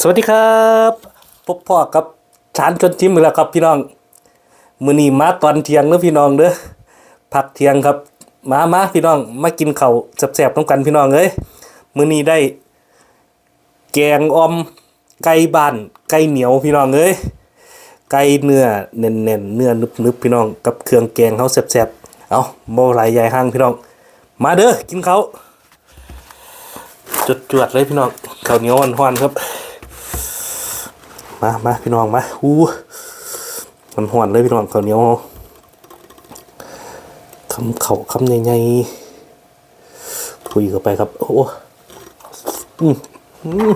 สวัสดีครับพบพ่อกับชานชนชิมอีกแล้วครับพี่น้องมือนี้มาตอนเที่ยงเด้อพี่น้องเด้อพักเที่ยงครับมามาพี่น้องมากินข้าวแซ่บๆน้ำกันพี่น้องเอ้ยมือนี้ได้ แกงออมไก่บ้านไก่เหนียวพี่น้องเอ้ยไก่เนื้อแน่นๆเนื้อนึบๆพี่น้องกับเครื่องแกงเฮาแซ่บๆเอาบ่หลายใหญ่ห้างพี่น้อง มาเด้อกินเข้าวจวดๆเลยพี่น้องข้าวเหนียวอ่อนๆครับ มามาพี่น้องมาอู้มันหวนเลยพี่น้องข้าวเหนียวคำเขาคำใหญ่ๆคุยเข้าไปครับ โอ้อืมอืม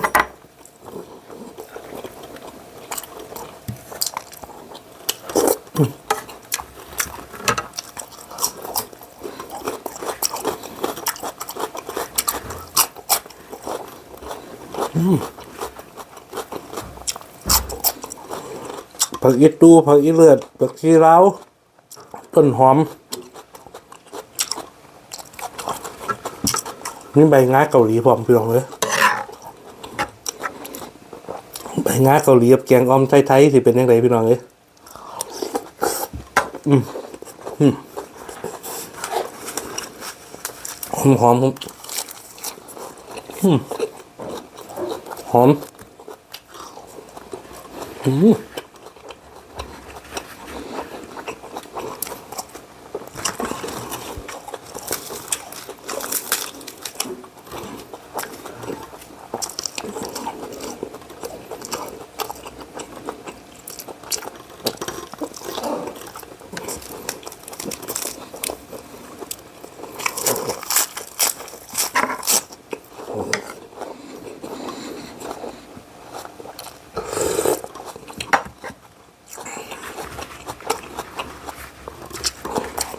ผักอีตูผักอีเลือดผักชีเร้าต้นหอมนี่ใบงาเกาหลีพร้อมพี่น้องเลยใบงาเกาหลีกับแกงออมไทยๆสิเป็นยังไงพี่น้องเลยอืมอืมหอมหอมอืมหอมอืม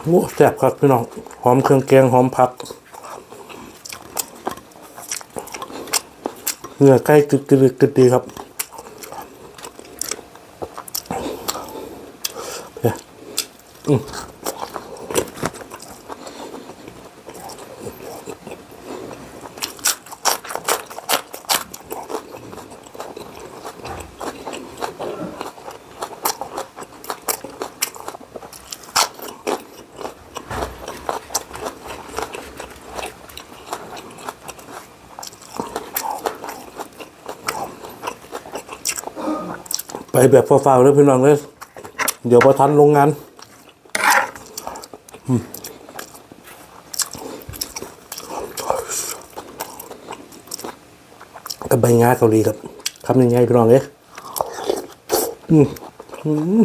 โอ้แซ่บครับพี่น้อง หอมเครื่องแกงหอมผัก เนื้อไก่กึดกึดกึดดีครับอืม ไปแบบฟ้าวๆเลยพี่น้องเลยเดี๋ยวพอทันโรงงานกับใบงาเกาหลีครับทำยังไงพี่น้องเลยอืมอืม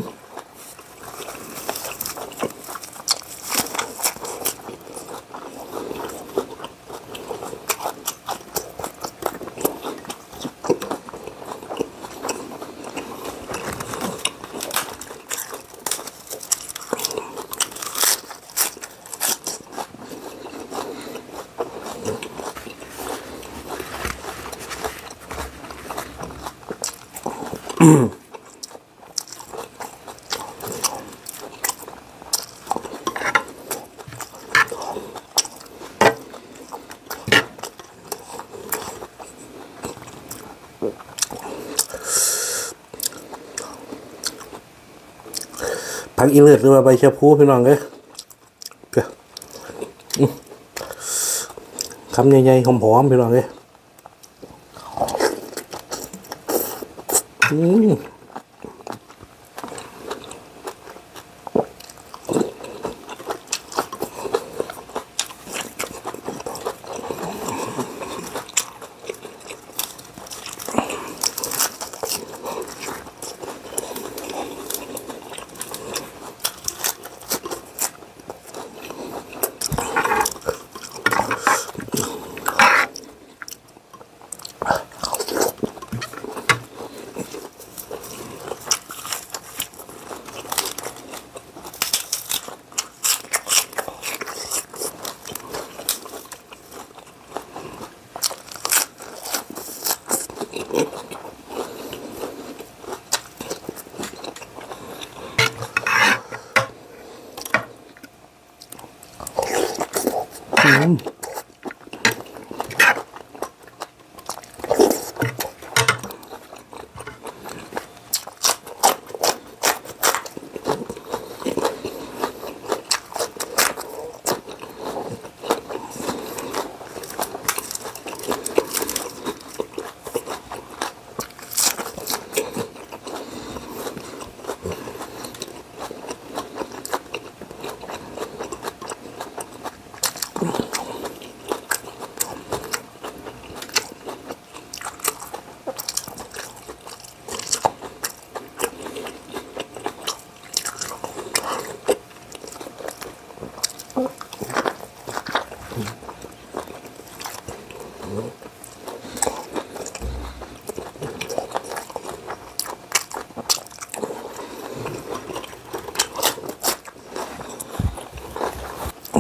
กอีเลือดหรือว่าใบชะพูพี่น้องเลยเพื่ออืมคำใหญ่ๆหอมๆพี่น้องเลยอืม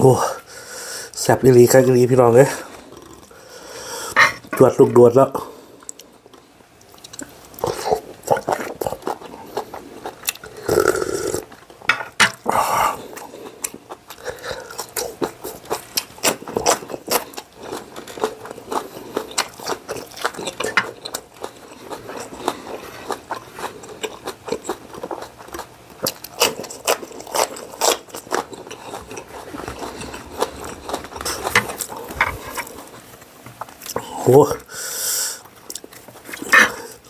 โอ้แซ่บอีหลีครับอีหลีพี่น้องเอ้ยตรวจลูกดวดแล้ว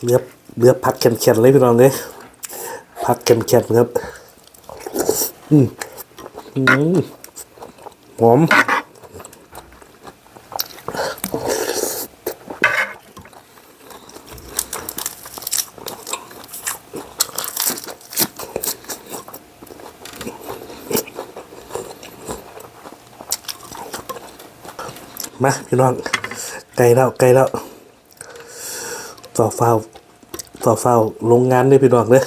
เลือเลือบพักแข็งๆเลยพี่น้องเลยพักแข็งๆครับ อืมอืมหอมมาพี่น้อง ไกลแล้วไกลแล้วต่อเฝ้าต่อเฝ้าโรงงานด้วยพี่น้องเลย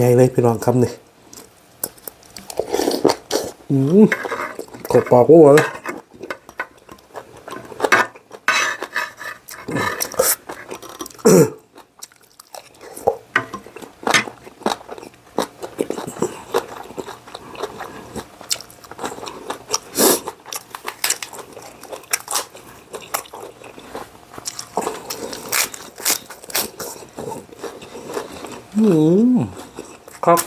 ง่ายๆเลยพี่น้องครับนี่อืมกดปอกว่าเลย ครับ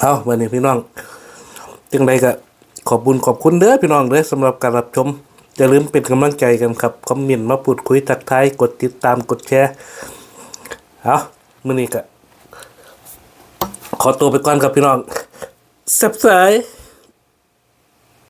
เอาวันนี้พี่น้องจังใดก็ขอบบุญขอบคุณเด้อพี่น้องเด้อสำหรับการรับชมอย่าลืมเป็นกำลังใจกันครับคอมเมนต์มาพูดคุยทักทายกดติดตามกดแชร์เอามื้อนี้ก็ขอตัวไปก่อนครับพี่น้องแซ่บสาย